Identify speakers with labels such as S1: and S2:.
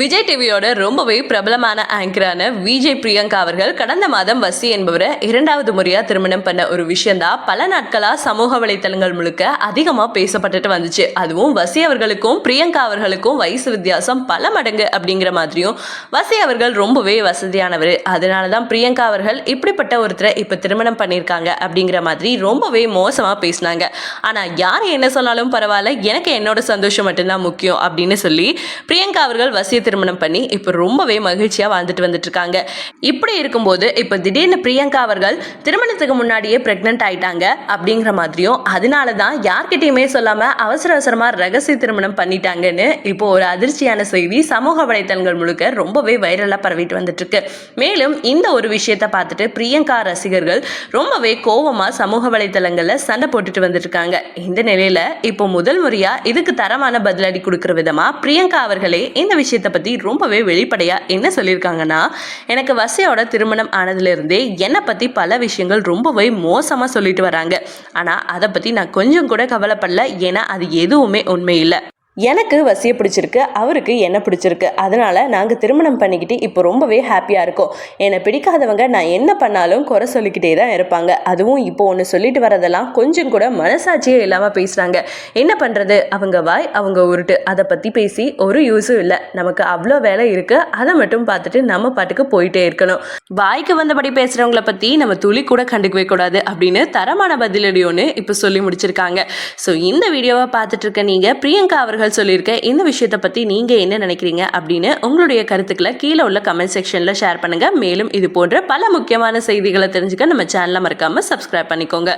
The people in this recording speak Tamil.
S1: விஜய் டிவியோட ரொம்பவே பிரபலமான ஆங்கரான விஜய் பிரியங்கா அவர்கள் கடந்த மாதம் வசி என்பவரை இரண்டாவது முறையா திருமணம் பண்ண ஒரு விஷயம்தான் பல நாட்களா சமூக வலைத்தளங்கள் முழுக்க அதிகமா பேசப்பட்டுட்டு வந்துச்சு. அதுவும் வசி அவர்களுக்கும் பிரியங்கா அவர்களுக்கும் வயசு வித்தியாசம் பல மடங்கு அப்படிங்கிற மாதிரியும் வசி அவர்கள் ரொம்பவே வசதியானவர். அதனால தான் பிரியங்கா அவர்கள் இப்படிப்பட்ட ஒருத்தரை இப்போ திருமணம் பண்ணியிருக்காங்க அப்படிங்கிற மாதிரி ரொம்பவே மோசமாக பேசினாங்க. ஆனால் யார் என்ன சொன்னாலும் பரவாயில்ல எனக்கு என்னோட சந்தோஷம் மட்டும்தான் முக்கியம் அப்படின்னு சொல்லி பிரியங்கா அவர்கள் வசிய திருமணம் பண்ணி இப்போ ரொம்பவே மகிழ்ச்சியாக வாழ்ந்துட்டு வந்துட்டு இருக்காங்க இப்படி இருக்கும்போது இப்போ திடீர்னு பிரியங்கா அவர்கள் திருமணத்துக்கு முன்னாடியே பிரெக்னென்ட் ஆயிட்டாங்க அப்படிங்கிற மாதிரியும் அதனால தான் யார்கிட்டயுமே சொல்லாமல் அவசர அவசரமாக ரகசிய திருமணம் பண்ணிட்டாங்கன்னு இப்போ ஒரு அதிர்ச்சியான செய்தி சமூக வலைத்தளங்கள் முழுக்க ரொம்பவே வைரலாக பரவிட்டு வந்துட்டு இருக்கு மேலும் இந்த ஒரு விஷயத்தை பார்த்துட்டு பிரியங்கா ரசிகர்கள் ரொம்பவே கோவமா சமூக வலைத்தளங்களில் சண்டை போட்டுட்டு வந்துட்டு இருக்காங்க இந்த நிலையில இப்போ முதல் முறையா இதுக்கு தரமான பதிலடி கொடுக்கிற விதமா பிரியங்கா அவர்களே இந்த விஷயத்தை பற்றி ரொம்பவே வெளிப்படையாக என்ன சொல்லியிருக்காங்கன்னா எனக்கு வசையோட திருமணம் ஆனதுலேருந்தே என்னை பற்றி பல விஷயங்கள் ரொம்பவே மோசமாக சொல்லிட்டு வராங்க. ஆனால் அதை பற்றி நான் கொஞ்சம் கூட கவலைப்படல. ஏன்னா அது எதுவுமே உண்மை இல்லை. எனக்கு வசிய பிடிச்சிருக்கு அவருக்கு என்ன பிடிச்சிருக்கு. அதனால நாங்கள் திருமணம் பண்ணிக்கிட்டு இப்போ ரொம்பவே ஹாப்பியாக இருக்கோம். என்னை பிடிக்காதவங்க நான் என்ன பண்ணாலும் குறை சொல்லிக்கிட்டே தான் இருப்பாங்க. அதுவும் இப்போ ஒன்று சொல்லிட்டு வரதெல்லாம் கொஞ்சம் கூட மனசாட்சியே இல்லாமல் பேசுகிறாங்க என்ன பண்ணுறது அவங்க வாய் அவங்க உருட்டு. அதை பற்றி பேசி ஒரு யூஸும் இல்லை. நமக்கு அவ்வளோ வேலை இருக்குது அதை மட்டும் பார்த்துட்டு நம்ம பாட்டுக்கு போயிட்டே இருக்கணும். வாய்க்கு வந்தபடி பேசுகிறவங்கள பற்றி நம்ம துளி கூட கண்டுக்கவே கூடாது அப்படின்னு தரமான பதிலடி ஒன்று இப்போ சொல்லி முடிச்சிருக்காங்க. ஸோ இந்த வீடியோவை பார்த்துட்டு இருக்க நீங்கள் பிரியங்கா அவர்கள் சொல்லியிருக்க இந்த விஷயத்தை பற்றி நீங்கள் என்ன நினைக்கிறீங்க? அப்படின்னு உங்களுடைய கருத்துக்களை கீழே உள்ள கமெண்ட் செக்ஷனில் ஷேர் பண்ணுங்கள் மேலும் இது போன்ற பல முக்கியமான செய்திகளை தெரிஞ்சுக்க நம்ம சேனலை மறக்காமல் சப்ஸ்கிரைப் பண்ணிக்கோங்க.